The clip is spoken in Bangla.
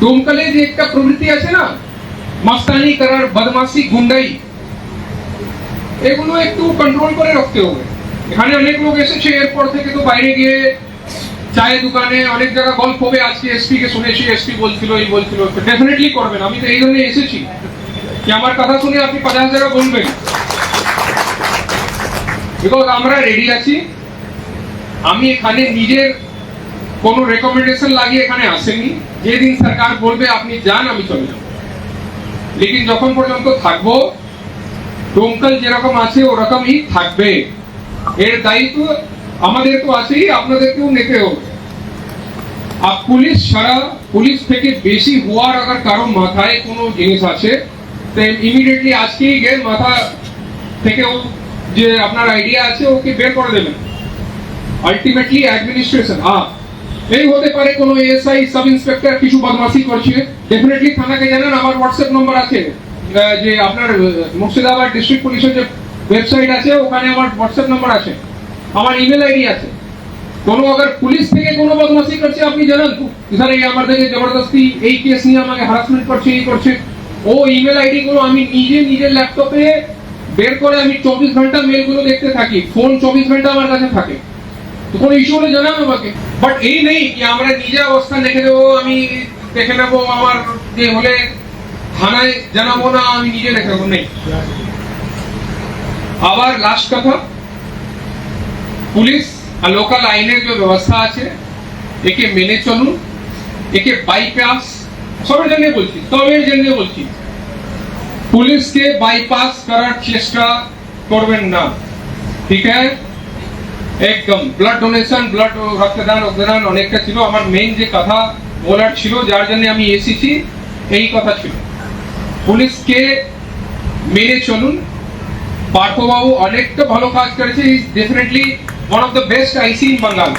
ডোমকালে যে একটা প্রবৃত্তি আছে না মাস্তানি করার বদমাসি গুন্ডাই এগুলো একটু কন্ট্রোল করে রাখতে হবে এখানে অনেক লোক এসেছে এরপর থেকে তো বাইরে গিয়ে চায়ের দোকানে অনেক জায়গা গল্প হবে আজকে এসপি কে শুনেছি এসপি বলছিল এই বলছিল ডেফিনেটলি করবেন আমি তো এই জন্য এসেছি কি আমার কথা শুনে আপনি পঞ্চাশ জায়গা বলবেন বিকজ আমরা রেডি আছি আমি এখানে নিজের কোনো রেকমেন্ডেশন লাগিয়ে এখানে আসেনি যেদিন সরকার বলবে আপনি যান, আমি চলে যাব। লেকিন যখন পর্যন্ত থাকব ডোমকল যেরকম আছে, ওরকমই থাকবে। এর দায়িত্ব আমাদের তো আছেই, আপনাদেরকেও নিতে হবে। আর পুলিশ ছাড়া, পুলিশ থেকে বেশি হওয়ার আগার কারও মাথায় কোনো জিনিস আছে। ইমিডিয়েটলি আজকেই গিয়ে মাথা থেকে ও যে আপনার আইডিয়া আছে, ওকে বের করে দেবেন। আলটিমেটলি অ্যাডমিনিস্ট্রেশন আ এই হতে পারে কোনো এসআই সাব ইন্সপেক্টর কিছু বদমাশি করছে। ডেফিনেটলি থানাকে জানেন, আমার হোয়াটসঅ্যাপ নম্বর আছে। যে আপনার মুর্শিদাবাদ ডিস্ট্রিক্ট পুলিশের যে ওয়েবসাইট আছে, ওখানে আমার হোয়াটসঅ্যাপ নম্বর আছে। আমার ইমেল আইডি আছে। কোনো আবার পুলিশ থেকে কোনো বদমাশি করছে, আপনি জানেন স্যার, এই আমার থেকে জবরদস্তি, এই কেস নিয়ে আমাকে হারাসমেন্ট করছে, এই করছে। ও ইমেল আইডি গুলো আমি নিজে, নিজের ল্যাপটপে বের করে আমি চব্বিশ ঘণ্টা মেলগুলো দেখতে থাকি। ফোন চব্বিশ ঘণ্টা আমার কাছে থাকে। কোনো ইস্যু হলে জানান আমাকে বাট এই নেই কি আমরা নিজে অবস্থান দেখে দেবো, আমি দেখে নেব আমার যে হলে থানায় জানাব না, আমি নিজে দেখে নেব, নেই। আবার লাস্ট কথা, পুলিশ আর লোকাল আইনের যে ব্যবস্থা আছে, একে মেনে চলুন, একে বাইপাস সবের জন্য বলছি সবের জন্য বলছি, পুলিশকে বাইপাস করার চেষ্টা করবেন না। ঠিক আছে? একদম। ব্লাড ডোনেশন ব্লাড রক্তদান রক্তদান অনেকটা ছিল। আমার মেইন যে কথা বলার ছিল, যার জন্য আমি এসেছি, এই কথা ছিল। পুলিশকে মেনে চলুন। পার্থবাবু অনেকটা ভালো কাজ করেছে। Is definitely one of the best IC in Bengal